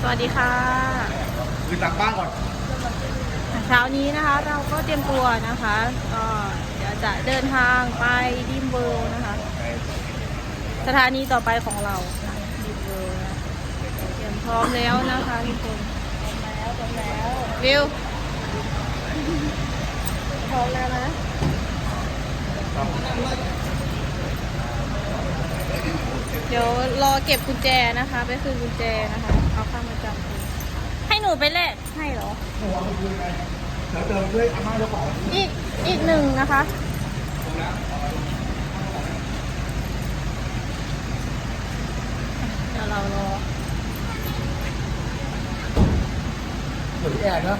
สวัสดีค่ะคือตักบ้านก่อนเช้านี้นะคะเราก็เตรียมตัวนะคะก็เดี๋ยวจะเดินทางไปดิมเบิร์นะคะ สถานีต่อไปของเราดิมเบิร์นะเตรียมพร้อมแล้วนะคะทุกคนพร้อมแล้วพร้อมแล้ววิวพร้อมแล้วนะเดี๋ยวรอเก็บกุญแจนะคะ ไปคืนกุญแจนะคะ เอาข้ามมาจำคืนให้หนูไปแลกให้เหรอ หนูเอาไปคืนไงเดี๋ยวเติมด้วยอาม่าเจ้าของอีกอีกหนึ่งนะคะ เดี๋ยวเรารอ เหลือพี่แอนนะ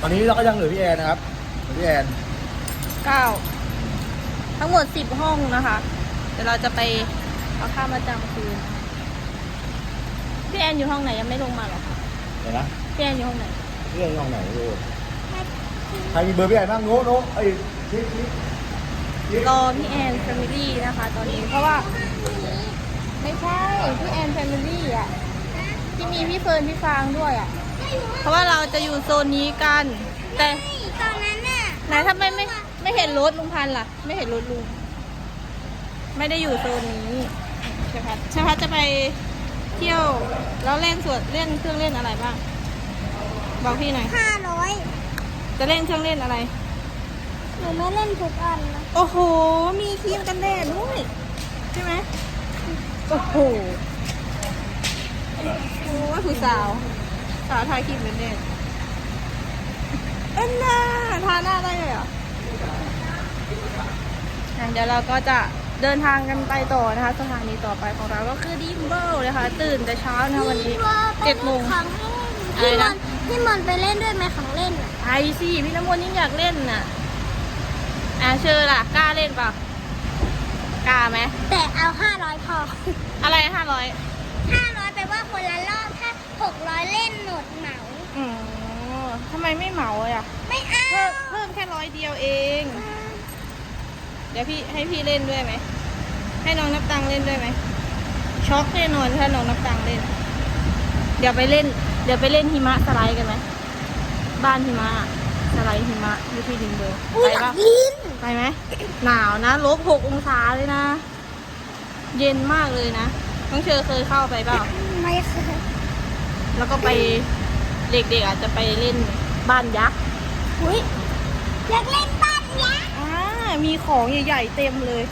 ตอนนี้เราก็ยังเหลือพี่แอนนะครับเหลือพี่แอนเก้า ทั้งหมดสิบห้องนะคะ เดี๋ยวเราจะไปเอาค่ามาจำคืนพี่ แอนอยู่ห้องไหนยังไม่ลงมาหรอคะเดี๋ยวนะพี่แอนอยู่ห้องไหนพี่แอนห้องไหนไม่รู้ใครมีเบอร์พี่แอนบ้างโน้โน้ไอ้ชิคชิครอพี่แอนแฟมิลี่นะคะ ตอนนี้เพราะว่า ไม่ใช่พี่แอนแฟมิลี่อะที่มีพี่เฟิร์นพี่ฟางด้วยอะ เพราะว่าเราจะอยู่โซนนี้กัน แต่ตอนนั้นน่ะไหนทำไมไม่ไม่เห็นรถลุงพันธุ์ล่ะ ไม่เห็นรถลุง ไม่ได้อยู่โซนนี้ใช่พัดใช่พัดจะไปเที่ยว แล้วเล่นสวนเล่นเครื่องเล่นอะไรบ้าง บอกพี่หน่อย ห้าร้อยจะเล่นเครื่องเล่นอะไร หนูไม่เล่นทุกอันนะโอ้โห มีครีมกันแดดด้วยใช่ไหมโอ้โหโอ้ยผู้สาว สาวทาครีมกันแดดเอ็นน่าทาหน้าได้เลยเหรออะเดี๋ยวเราก็จะ เดินทางกันไปต่อนะคะ สถานีต่อไปของเราก็คือดิมเบิลนะคะ ตื่นแต่เช้านะคะวันนี้พี่ว่าไปเจ็ดโมงของเล่นอะไรพี่มนะนพี่มนไปเล่นด้วยไหมของเล่นน่ะไอสิพี่น้ำมนต์ยิ่งอยากเล่นน่ะอะเชิญล่ะกล้าเล่นเปล่ากล้าไหมแต่เอาห้าร้อยพออะไรห้าร้อยห้าร้อยแปลว่าคนละรอบถ้าหกร้อยเล่นหนดเหมาอืมทำไมไม่เหมาเลยอะไม่เอาเพิ่มเพิ่มแค่ร้อยเดียวเอง เดี๋ยวพี่ให้พี่เล่นด้วยไหม ให้น้องนับตังค์เล่นด้วยไหม ช็อกแน่นอนถ้าน้องนับตังค์เล่น เดี๋ยวไปเล่น เดี๋ยวไปเล่นหิมะสไลด์กันไหม บ้านหิมะสไลด์หิมะอยู่ที่ดินเบอร์อุ้ไปยอยาปะกกินไปไหม หนาวนะลบหกองศาเลยนะ เย็นมากเลยนะน้องเชอเคยเข้าไปเปล่า ไม่เคย แล้วก็ไปเด็กๆอาจจะไปเล่นบ้านยักษ์อุ้ยอยากเล่นบ้านยักษ์ อ่ามีของใหญ่ๆเต็มเลย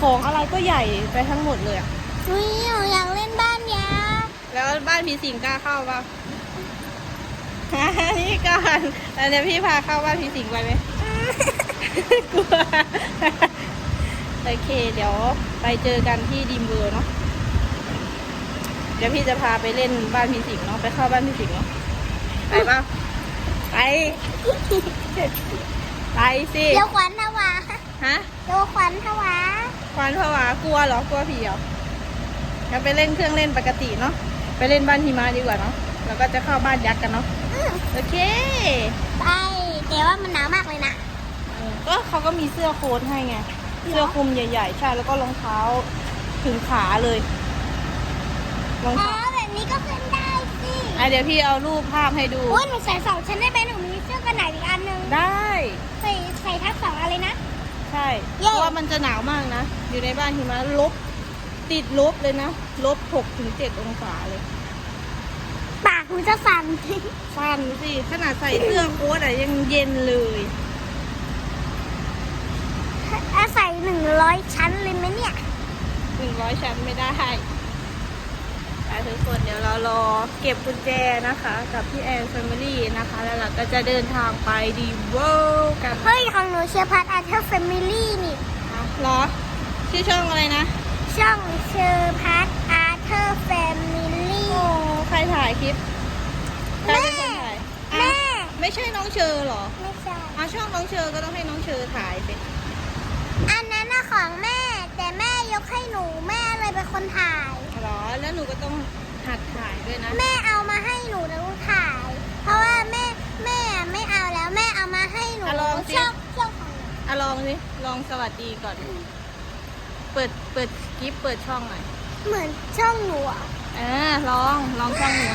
ของอะไรก็ใหญ่ไปทั้งหมดเลยอะอุ้ยหนูอยากเล่นบ้านยักษ์แล้วบ้านผีสิงกล้าเข้าป่ะ นี่ก่อนแล้วเดี๋ยวพี่พาเข้าบ้านผีสิงไปไหม กลัว โอเค เดี๋ยวไปเจอกันที่ดิมเบอร์เนาะ เดี๋ยวพี่จะพาไปเล่นบ้านผีสิงเนาะ ไปเข้าบ้านผีสิงเนาะ ไปป่ะ ไป ไปสิ เดี๋ยวขวัญถวาฮะ เดี๋ยวขวัญถวาควานผวากลัวเหรอ กลัวผีเหรองั้นไปเล่นเครื่องเล่นปกติเนาะ ไปเล่นบ้านหิมะดีกว่าเนาะ แล้วก็จะเข้าบ้านยักษ์กันเนาะ อืมโอเคไปแต่ว่ามันหนาวมากเลยนะ เออก็เขาก็มีเสื้อโค้ทให้ไง เสื้อคลุมใหญ่ๆ ใช่ แล้วก็รองเท้าถึงขาเลย รองอ๋อ เท้าแบบนี้ก็ขึ้นได้สิอะเดี๋ยวพี่เอารูปภาพให้ดูโอ้ยหนูใส่สองชั้นได้ไหม มันจะหนาวมากนะ อยู่ในบ้านหิมะลบ ติดลบเลยนะลบหกถึงเจ็ดองศาเลย ปากหนูจะสั่นฟันสิขนาดใส่เสื้อโค้ทอะยังเย็นเลยถ้าใส่หนึ่งร้อยชั้นเลยไหมเนี่ยหนึ่งร้อยชั้นไม่ได้ไปทุกคนเดี๋ยวเรารอเก็บกุญแจนะคะ กับพี่แอนแฟมิลี่นะคะ แล้วเราก็จะเดินทางไปดีเวิลด์กัน เฮ้ย ของหนูเชียร์พัทอาร์เธอร์แฟมิลี่นี่อะ เหรอ ชื่อช่องอะไรนะ ช่องเชียร์พัทอาร์เธอร์แฟมิลี่โอ้ใครถ่ายคลิปใครเป็นคนถ่ายแม่อะไม่ใช่น้องเชอเหรอไม่ใช่ อะช่องน้องเชอก็ต้องให้น้องเชอถ่ายสิอันนั้นน่ะของแม่ แต่แม่ยกให้หนูแม่เลยเป็นคนถ่าย เหรอ แล้วหนูก็ต้องหัดถ่ายด้วยนะ แม่เอามาให้หนูแล้วถ่าย เพราะว่าแม่แม่ไม่เอาแล้วแม่เอามาให้หนูอะลองสิช่องช่ องของหนูอะลองสิลองสวัสดีก่อน เปิดเปิดคลิปเปิดช่องหน่อยเหมือนช่องหนูอะเออลองลองช่องหนู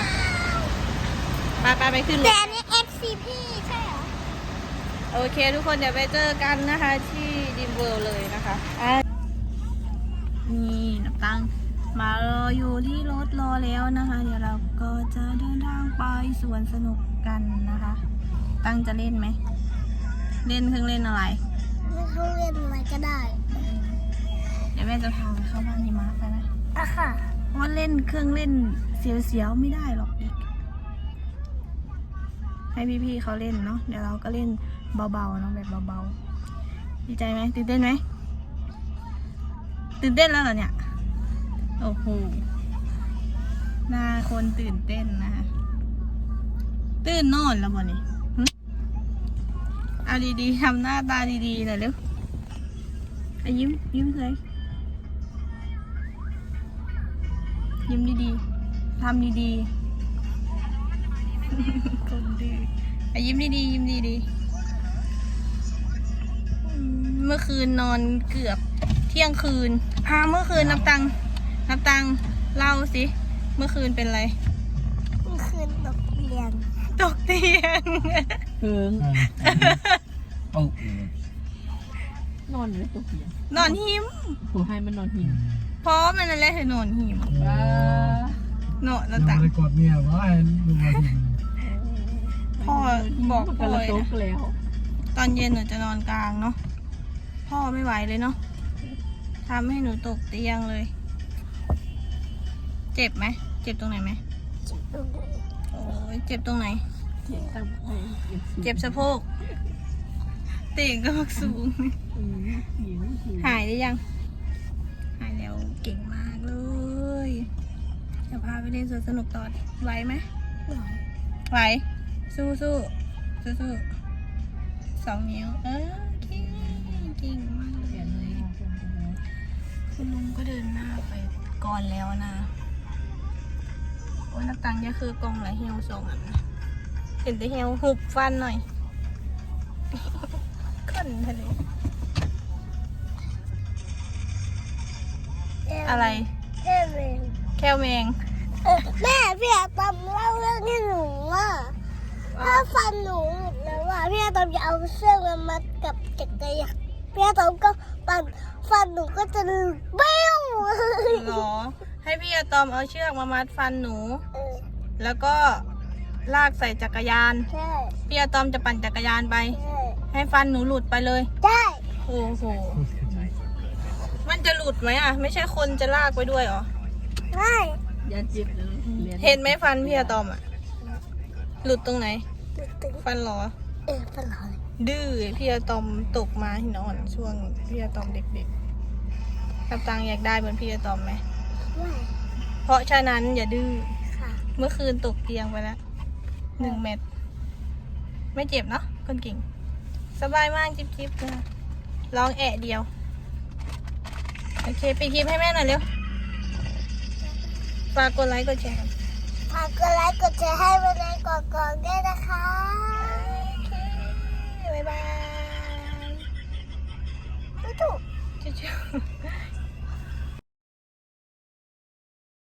ไปไปขึ้นรแต่ถอันนี้ FCP ใช่เหรอ โอเค ทุกคนเดี๋ยวไปเจอกันนะคะ ที่ดิมเวิลด์เลยนะคะอะนี่นับตังค์มารออยู่ที่รถรอแล้วนะคะ เดี๋ยวเราก็จะเดินทางไปสวนสนุกกันนะคะ ตั้งจะเล่นไหม เล่นเครื่องเล่นอะไร ไม่เขาเรียนอะไรก็ได้ เดี๋ยวแม่จะพาไปเข้าบ้านหิมะไปนะอะค่ะ เพราะว่าเล่นเครื่องเล่นเสียวๆไม่ได้หรอกเด็ก ให้พี่ๆเขาเล่นเนาะ เดี๋ยวเราก็เล่นเบาๆเนาะแบบเบาๆ ดีใจไหมตื่นเต้นไหม ตื่นเต้นแล้วเหรอเนี่ย โอ้โห หน้าคนตื่นเต้นนะคะ ตื่นนอนแล้วบ่นี่หึ เอาดีๆทำหน้าตาดีๆหน่อยเร็วอะยิ้มยิ้มเลยยิ้มดีๆทำดีๆคนดื้ออะยิ้มดีๆยิ้มดีๆอืมเมื่อคืนนอนเกือบเที่ยงคืนพาเมื่อคืนนับตังค์นับตังค์เล่าสิ เมื่อคืนเป็นไรเมื่อคืนตกเรียนตกเตียง เพิง โอ้นอนอยู่ในตัวเตียงนอนหิมผมให้มันนอนหิวเพราะมันอะไรคือนอนหิมว้าเนาะนับเราตังค์เลยกดเมียว่าไอ้ลุงมาถึงพ่อบอกมันพ่กอระเลยตนะกแล้วตอนเย็นหนูจะนอนกลางเนาะพ่อไม่ไหวเลยเนาะทำให้หนูตกเตียงเลย เจ็บไหม เจ็บตรงไหนไหมโอ้ยเจ็บตรงไหน เจ็บตั้งใจเจ็บสะโพก เตียงก็สูงอืมหิวหิวหายได้ยัง หายแล้วเก่งมากเลยจะพาไปเล่นสวนสนุกต่อไหวไหมไหว สู้สู้สู้สู้สองนิ้ว เออเก่งเก่งมากเลยคุณลุงก็เดินหน้าไปก่อนแล้วนะ โอ้ยนับตังค์เนี่ยคือกองไหลเฮียวสองอันนะเห็นแต่เฮียวหุบฟันหน่อย ขึ้นทะเลอะไรแม่เองแค่วแมง เออแม่พี่อาตอมเล่าเรื่องให้หนูว่าถ้าฟันหนูหลุดแล้วว่าพี่อาตอมจะเอาเชือกมามัดกับจักรยานพี่อาตอมก็ปั่นฟันหนูก็จะหลุดเบี้ยวหรอ ให้พี่อะตอมเอาเชือกมามัดฟันหนู เออแล้วก็ลากใส่จักรยาน ใช่พี่อะตอมจะปั่นจักรยานไป ใช่ ให้ฟันหนูหลุดไปเลย ได้โอ้โห มันจะหลุดไหมอะ ไม่ใช่คนจะลากไปด้วยเหรอ ได้อย่าเจ็บเลยรียเห็นไหมฟันพี่อะตอมอะ หลุดตรงไหน ตึงฟันเหรอ เออฟันหลอยดื้อพี่อะตอมตกมาหินอ่อนช่วงพี่อะตอมเด็กๆกับตังอยากได้เหมือนพี่อะตอมไหมไม่เพราะฉะนั้นอย่าดื้อ ค่ะ เมื่อคืนตกเตียงไปแล้วหนึ่งเม็ด ไม่เจ็บเนาะคนเก่ง สบายมากจิ๊บจิ๊บเลยร้องแอะเดียว โอเคปิดคลิปให้แม่หน่อยเร็วฝากกดไลค์กดแชร์ฝากกดไลค์กดแชร์ให้เวลากดกอได้นะคะบ๊ายบายจุ๊จุ๊จุ๊